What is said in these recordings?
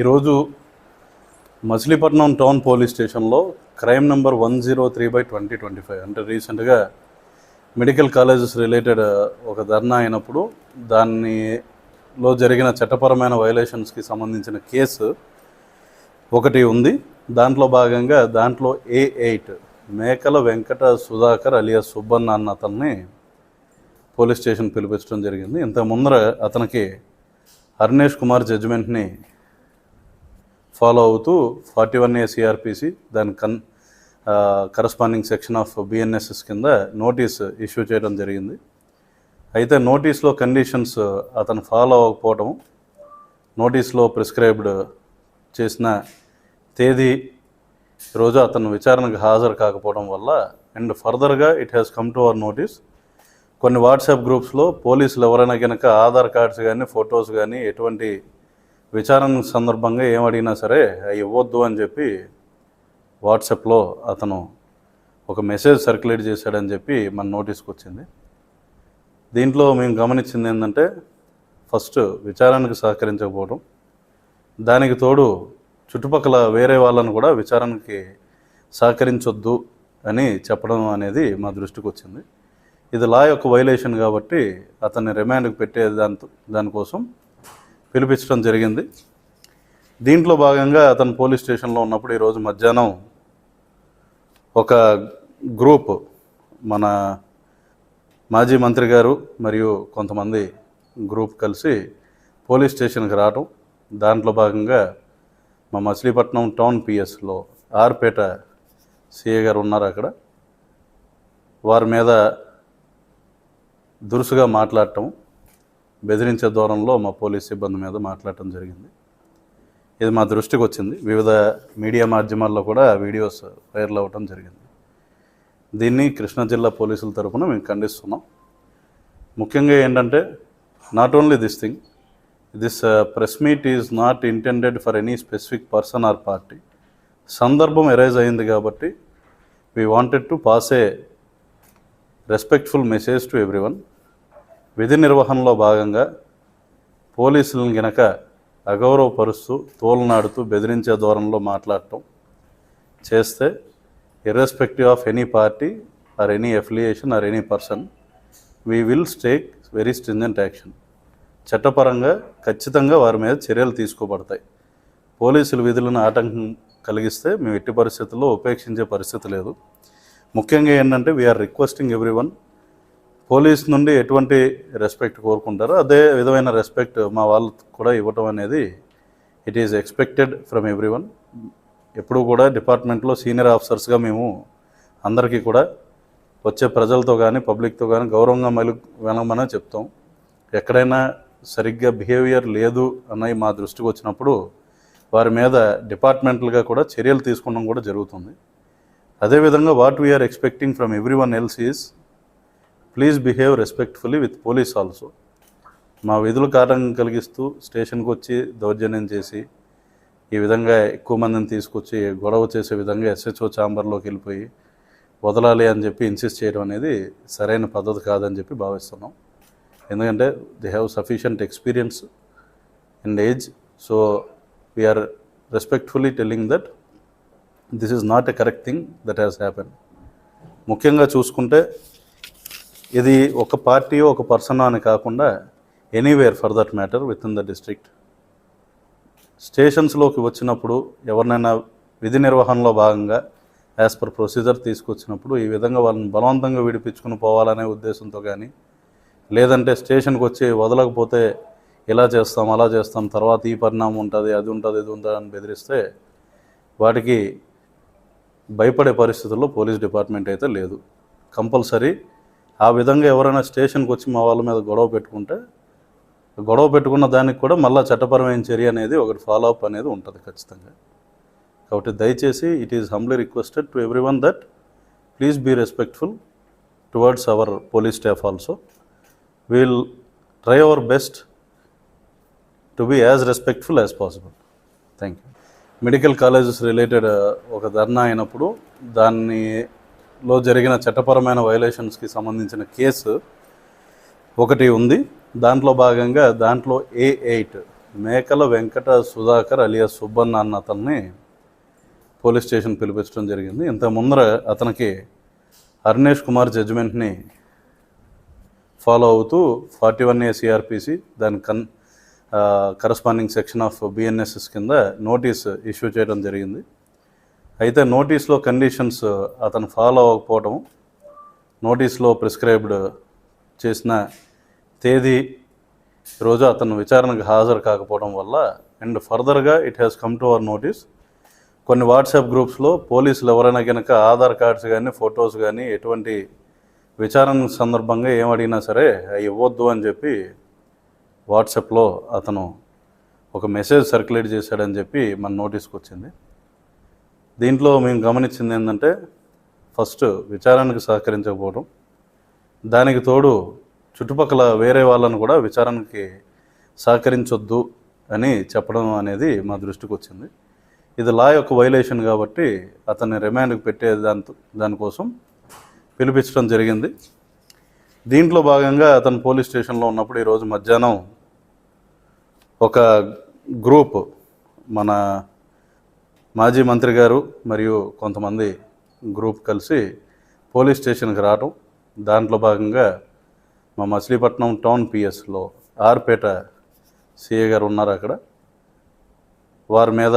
ఈరోజు Machilipatnam town police స్టేషన్లో crime number one zero three by twenty twenty five అంటే రీసెంట్గా మెడికల్ కాలేజెస్ రిలేటెడ్ ఒక ధర్నా అయినప్పుడు దానిలో జరిగిన చట్టపరమైన వైలేషన్స్కి సంబంధించిన కేసు ఒకటి ఉంది. దాంట్లో భాగంగా దాంట్లో ఏ ఎయిట్ మేకల వెంకట సుధాకర్ అలియా సుబ్బన్న అన్న అతన్ని పోలీస్ స్టేషన్ పిలిపించడం జరిగింది. ఇంత ముందర అతనికి హర్నేష్ కుమార్ జడ్జిమెంట్ని ఫాలో అవుతూ ఫార్టీ వన్ ఏ సిఆర్పిసి దాని కన్ కరస్పాండింగ్ సెక్షన్ ఆఫ్ బిఎన్ఎస్ఎస్ కింద నోటీస్ ఇష్యూ చేయడం జరిగింది. అయితే నోటీస్లో కండిషన్స్ అతను ఫాలో అవ్వకపోవడం నోటీస్లో ప్రిస్క్రైబ్డ్ చేసిన తేదీ రోజు అతను విచారణకు హాజరు కాకపోవడం వల్ల అండ్ ఫర్దర్గా it has come to our notice కొన్ని వాట్సాప్ గ్రూప్స్లో పోలీసులు ఎవరైనా కనుక ఆధార్ కార్డ్స్ కానీ ఫొటోస్ కానీ ఎటువంటి విచారణ సందర్భంగా ఏం అడిగినా సరే అవి ఇవ్వద్దు అని చెప్పి వాట్సాప్లో అతను ఒక మెసేజ్ సర్క్యులేట్ చేశాడని చెప్పి మన నోటీస్కి వచ్చింది. దీంట్లో మేము గమనించింది ఏంటంటే ఫస్ట్ విచారణకు సహకరించకపోవడం దానికి తోడు చుట్టుపక్కల వేరే వాళ్ళను కూడా విచారణకి సహకరించొద్దు అని చెప్పడం అనేది మా దృష్టికి వచ్చింది. ఇది లా యొక్క వైలేషన్ కాబట్టి అతన్ని రిమాండ్కి పెట్టే దాంతో దానికోసం పిలిపించడం జరిగింది. దీంట్లో భాగంగా అతను పోలీస్ స్టేషన్లో ఉన్నప్పుడు ఈరోజు మధ్యాహ్నం ఒక గ్రూప్ మన మాజీ మంత్రి గారు మరియు కొంతమంది గ్రూప్ కలిసి పోలీస్ స్టేషన్కి రావటం. దాంట్లో భాగంగా మా మచిలీపట్నం టౌన్ పిఎస్లో ఆర్పేట సిఏ గారు ఉన్నారు అక్కడ. వారి మీద దురుసుగా మాట్లాడటం బెదిరించే దూరంలో మా పోలీస్ సిబ్బంది మీద మాట్లాడటం జరిగింది. ఇది మా దృష్టికి వచ్చింది. వివిధ మీడియా మాధ్యమాల్లో కూడా వీడియోస్ వైరల్ అవ్వటం జరిగింది. దీన్ని కృష్ణా జిల్లా పోలీసుల తరఫున మేము ఖండిస్తున్నాం. ముఖ్యంగా ఏంటంటే not only this thing this press meet is not intended for any specific person or party సందర్భం ఎరైజ్ అయింది కాబట్టి we wanted to pass a respectful message to everyone విధి నిర్వహణలో భాగంగా పోలీసులను గనక అగౌరవపరుస్తూ తోలనాడుతూ బెదిరించే ధోరణిలో మాట్లాడటం చేస్తే irrespective of any party or any affiliation or any person we will take very stringent action చట్టపరంగా ఖచ్చితంగా వారి మీద చర్యలు తీసుకోబడతాయి. పోలీసులు విధులను ఆటంకం కలిగిస్తే మేము ఎట్టి పరిస్థితుల్లో ఉపేక్షించే పరిస్థితి లేదు. ముఖ్యంగా ఏంటంటే we are requesting everyone police నుండి ఎటువంటి రెస్పెక్ట్ కోరుకుంటారో అదే విధమైన రెస్పెక్ట్ మా వాళ్ళు కూడా ఇవ్వటం అనేది it is expected from everyone ఎప్పుడూ కూడా డిపార్ట్మెంట్లో సీనియర్ ఆఫీసర్స్గా మేము అందరికీ కూడా వచ్చే ప్రజలతో కానీ పబ్లిక్తో కానీ గౌరవంగా మెలు వెనమనే చెప్తాం. ఎక్కడైనా సరిగ్గా బిహేవియర్ లేదు అన్నవి మా దృష్టికి వచ్చినప్పుడు వారి మీద డిపార్ట్మెంటల్గా కూడా చర్యలు తీసుకోవడం కూడా జరుగుతుంది. అదేవిధంగా what we are expecting from everyone else is please behave respectfully with police also మా విధులు కారణం కలిగిస్తూ స్టేషన్కి వచ్చి దౌర్జన్యం చేసి ఈ విధంగా ఎక్కువ మందిని తీసుకొచ్చి గొడవ చేసే విధంగా ఎస్హెచ్ఓ ఛాంబర్లోకి వెళ్ళిపోయి వదలాలి అని చెప్పి ఇన్సిస్ట్ చేయడం అనేది సరైన పద్ధతి కాదని చెప్పి భావిస్తున్నాం. ఎందుకంటే they have sufficient experience and age so we are respectfully telling that this is not a correct thing that has happen ముఖ్యంగా చూసుకుంటే ఇది ఒక పార్టీ ఒక పర్సన్ అని కాకుండా anywhere for that matter with in the district. స్టేషన్స్లోకి వచ్చినప్పుడు ఎవరినైనా విధి నిర్వహణలో భాగంగా యాజ్ పర్ ప్రొసీజర్ తీసుకొచ్చినప్పుడు ఈ విధంగా వాళ్ళని బలవంతంగా విడిపించుకుని పోవాలనే ఉద్దేశంతో కానీ లేదంటే స్టేషన్కి వచ్చి వదలకపోతే ఇలా చేస్తాం అలా చేస్తాం తర్వాత ఈ పరిణామం ఉంటుంది అది ఉంటుంది ఇది ఉంటుంది అని బెదిరిస్తే వాటికి భయపడే పరిస్థితుల్లో పోలీస్ డిపార్ట్మెంట్ అయితే లేదు. కంపల్సరీ ఆ విధంగా ఎవరైనా స్టేషన్కి వచ్చి మా వాళ్ళ మీద గొడవ పెట్టుకుంటే గొడవ పెట్టుకున్న దానికి కూడా మళ్ళీ చట్టపరమైన చర్య అనేది ఒకటి ఫాలో అప్ అనేది ఉంటుంది ఖచ్చితంగా. కాబట్టి దయచేసి it is humbly requested to everyone that please be respectful towards our police staff also we'll try our best to be as respectful as possible thank you medical colleges related ఒక ధర్నా అయినప్పుడు దాన్ని లో జరిగిన చట్టపరమైన వైలేషన్స్కి సంబంధించిన కేసు ఒకటి ఉంది. దాంట్లో భాగంగా దాంట్లో ఏ ఎయిట్ మేకల వెంకట సుధాకర్ అలియా సుబ్బన్న అన్న అతన్ని పోలీస్ స్టేషన్ పిలిపించడం జరిగింది. ఇంత ముందర అతనికి అర్నేష్ కుమార్ జడ్జిమెంట్ని ఫాలో అవుతూ ఫార్టీ వన్ ఏ సిఆర్పిసి దాని కన్ కరస్పాండింగ్ సెక్షన్ ఆఫ్ బిఎన్ఎస్ఎస్ కింద నోటీస్ ఇష్యూ చేయడం జరిగింది. అయితే నోటీస్లో కండిషన్స్ అతను ఫాలో అవ్వకపోవడం నోటీస్లో ప్రిస్క్రైబ్డ్ చేసిన తేదీ రోజు అతను విచారణకు హాజరు కాకపోవడం వల్ల అండ్ ఫర్దర్గా it has come to our notice కొన్ని వాట్సాప్ గ్రూప్స్లో పోలీసులు ఎవరైనా కనుక ఆధార్ కార్డ్స్ కానీ ఫొటోస్ కానీ ఎటువంటి విచారణ సందర్భంగా ఏమడిగినా సరే అవి ఇవ్వద్దు అని చెప్పి వాట్సాప్లో అతను ఒక మెసేజ్ సర్క్యులేట్ చేశాడని చెప్పి మన నోటీస్కి వచ్చింది. దీంట్లో మేము గమనించింది ఏంటంటే ఫస్ట్ విచారానికి సహకరించకపోవడం దానికి తోడు చుట్టుపక్కల వేరే వాళ్ళను కూడా విచారానికి సహకరించొద్దు అని చెప్పడం అనేది మా దృష్టికి వచ్చింది. ఇది లా యొక్క వైలేషన్ కాబట్టి అతన్ని రిమాండ్కి పెట్టే దాని దానికోసం పిలిపించడం జరిగింది. దీంట్లో భాగంగా అతను పోలీస్ స్టేషన్లో ఉన్నప్పుడు ఈరోజు మధ్యాహ్నం ఒక గ్రూప్ మన మాజీ మంత్రి గారు మరియు కొంతమంది గ్రూప్ కలిసి పోలీస్ స్టేషన్కి రావటం. దాంట్లో భాగంగా మా మచిలీపట్నం టౌన్ పిఎస్లో ఆర్పేట సిఏ గారు ఉన్నారు అక్కడ. వారి మీద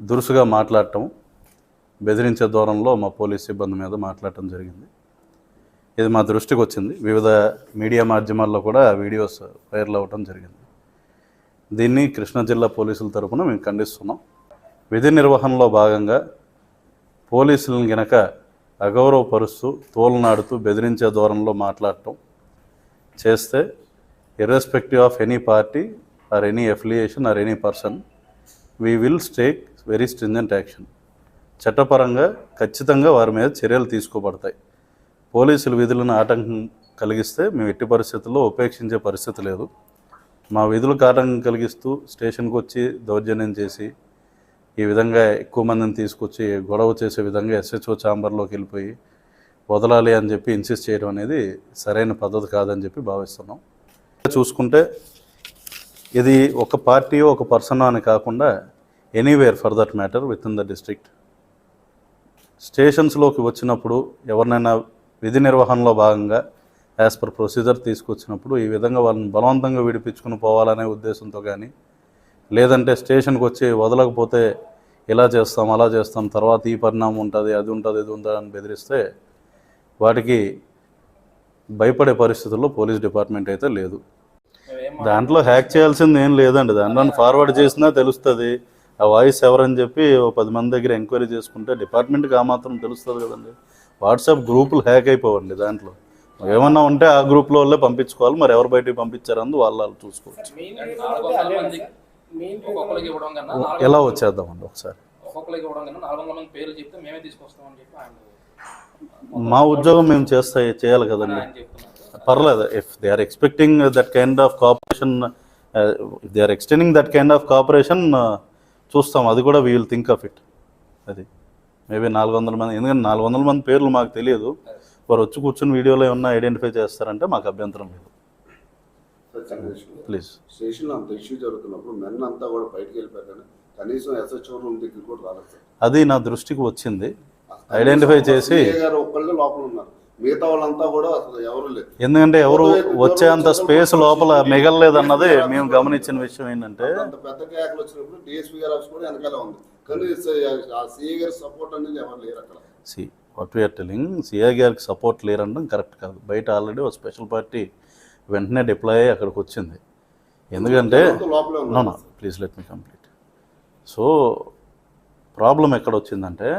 దురుసుగా మాట్లాడటం బెదిరించే దూరంలో మా పోలీస్ సిబ్బంది మీద మాట్లాడటం జరిగింది. ఇది మా దృష్టికి వచ్చింది వివిధ మీడియా మాధ్యమాల్లో కూడా వీడియోస్ వైరల్ అవ్వటం జరిగింది. దీన్ని కృష్ణా జిల్లా పోలీసుల తరపున మేము ఖండిస్తున్నాం. విధి నిర్వహణలో భాగంగా పోలీసులను గనక అగౌరవపరుస్తూ తోలనాడుతూ బెదిరించే ధోరణిలో మాట్లాడటం చేస్తే irrespective of any party or any affiliation or any person we will take very stringent action చట్టపరంగా ఖచ్చితంగా వారి మీద చర్యలు తీసుకోబడతాయి. పోలీసులు విధులను ఆటంకం కలిగిస్తే మేము ఎట్టి పరిస్థితుల్లో ఉపేక్షించే పరిస్థితి లేదు. మా విధులకు ఆటంకం కలిగిస్తూ స్టేషన్కి వచ్చి దౌర్జన్యం చేసి ఈ విధంగా ఎక్కువ మందిని తీసుకొచ్చి గొడవ చేసే విధంగా ఎస్హెచ్ఓ ఛాంబర్లోకి వెళ్ళిపోయి వదలాలి అని చెప్పి ఇన్సిస్ట్ చేయడం అనేది సరైన పద్ధతి కాదని చెప్పి భావిస్తున్నాం. చూసుకుంటే ఇది ఒక పార్టీ ఒక పర్సన్ అని కాకుండా anywhere for that matter with in the district స్టేషన్స్లోకి వచ్చినప్పుడు ఎవరినైనా విధి నిర్వహణలో భాగంగా యాజ్ పర్ ప్రొసీజర్ తీసుకొచ్చినప్పుడు ఈ విధంగా వాళ్ళని బలవంతంగా విడిపించుకుని పోవాలనే ఉద్దేశంతో కానీ లేదంటే స్టేషన్కి వచ్చి వదలకపోతే ఇలా చేస్తాం అలా చేస్తాం తర్వాత ఈ పరిణామం ఉంటుంది అది ఉంటుంది ఇది ఉంటుంది అని బెదిరిస్తే వాటికి భయపడే పరిస్థితుల్లో పోలీస్ డిపార్ట్మెంట్ అయితే లేదు. దాంట్లో హ్యాక్ చేయాల్సింది ఏం లేదండి. దాంట్లో ఫార్వర్డ్ చేసినా తెలుస్తుంది. ఆ వాయిస్ ఎవరని చెప్పి ఓ పది మంది దగ్గర ఎంక్వైరీ చేసుకుంటే డిపార్ట్మెంట్కి ఆ మాత్రం తెలుస్తుంది కదండి. వాట్సాప్ గ్రూపులు హ్యాక్ అయిపోవండి దాంట్లో. ఏమన్నా ఉంటే ఆ గ్రూప్లో వాళ్ళే పంపించుకోవాలి. మరి ఎవరు బయటికి పంపించారని వాళ్ళు వాళ్ళు చూసుకోవచ్చు. ఎలా వచ్చేద్దామండి ఒకసారి? మా ఉద్యోగం మేము చేస్తా చేయాలి కదండి. పర్లేదు. If they are expecting that kind of cooperation if they are extending that kind of cooperation చూస్తాం. అది కూడా we will think of it అది. మేబీ నాలుగు వందల మంది ఎందుకంటే నాలుగు వందల మంది పేర్లు మాకు తెలియదు. వారు వచ్చి కూర్చుని వీడియోలో ఏమన్నా ఐడెంటిఫై చేస్తారంటే మాకు అభ్యంతరం లేదు. ప్లీజ్. స్టేషన్లో అంత ఇష్యూ జరుగుతున్నప్పుడు మెన్ అంతా కూడా బయటకు వెళ్ళిపోయారు కానీ కనీసం ఎస్హెచ్ఓ రూమ్ దగ్గర కూడా రాలేదు అది నా దృష్టికి వచ్చింది. ఐడెంటిఫై చేసి ఒక్కళ్ళే లోపల ఉన్నారు. మిగతా వాళ్ళంతా కూడా అసలు ఎవరు లేదు ఎందుకంటే ఎవరు వచ్చేంత స్పేస్ లోపల మిగలలేదన్నది మేము గమనించిన విషయం ఏంటంటే అంత పెద్ద కేకలు వచ్చినప్పుడు డిఎస్పీ గారి కూడా వెనకాల ఉంది. కానీ ఆ సిఏ గారి సపోర్ట్ అనేది ఎవరు లేరు అక్కడ. See what we are telling CI గారికి సపోర్ట్ లేరనడం కరెక్ట్ కాదు. బయట ఆల్రెడీ ఒక స్పెషల్ పార్టీ వెంటనే డిప్లాయ్ అయ్యి అక్కడికి వచ్చింది. ఎందుకంటే please let me complete. So problem ఎక్కడ వచ్చిందంటే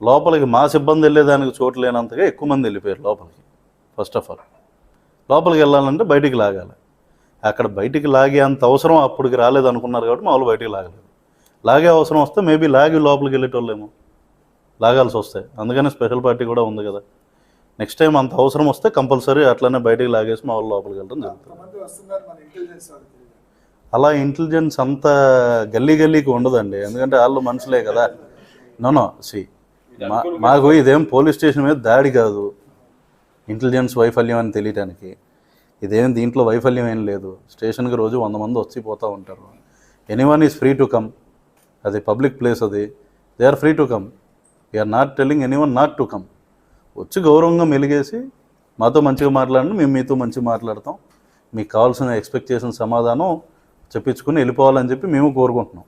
లోపలికి మా సిబ్బంది వెళ్ళేదానికి చోటు లేనంతగా ఎక్కువ మంది వెళ్ళిపోయారు లోపలికి. ఫస్ట్ ఆఫ్ ఆల్ లోపలికి వెళ్ళాలంటే బయటికి లాగాలి. అక్కడ బయటికి లాగే అంత అవసరం అప్పటికి రాలేదు అనుకున్నారు కాబట్టి మామూలు బయటికి లాగలేదు. లాగే అవసరం వస్తే మేబీ లాగి లోపలికి వెళ్ళేటోళ్ళేమో. లాగాల్సి వస్తాయి. అందుకని స్పెషల్ పార్టీ కూడా ఉంది కదా. నెక్స్ట్ టైం అంత అవసరం వస్తే కంపల్సరీ అట్లనే బయటికి లాగేసి మా వాళ్ళు లోపలికి వెళ్ళడం జరుగుతుంది. అలా ఇంటెలిజెన్స్ అంత గల్లీ గల్లీకి ఉండదండి. ఎందుకంటే వాళ్ళు మనుషులే కదా. నోనో సి మా మాకు ఇదేం పోలీస్ స్టేషన్ మీద దాడి కాదు. ఇంటెలిజెన్స్ వైఫల్యం అని తెలియటానికి. ఇదేం దీంట్లో వైఫల్యం ఏం లేదు. స్టేషన్కి రోజు వంద మంది వచ్చి పోతూ ఉంటారు. Anyone is free to come అది పబ్లిక్ ప్లేస్ అది. They are free to come or not telling anyone not to come వచ్చి గౌరవంగా మెలిగేసి మాతో మంచిగా మాట్లాడండి మేము మీతో మంచిగా మాట్లాడతాం. మీకు కావాల్సిన ఎక్స్పెక్ట్ చేసిన సమాధానం చెప్పించుకుని వెళ్ళిపోవాలని చెప్పి మేము కోరుకుంటున్నాం.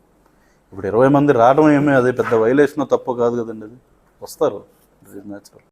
ఇప్పుడు ఇరవై మంది రావడం ఏమీ అది పెద్ద వైలేషన్ తప్పు కాదు కదండి అది. వస్తారు. న్యాచురల్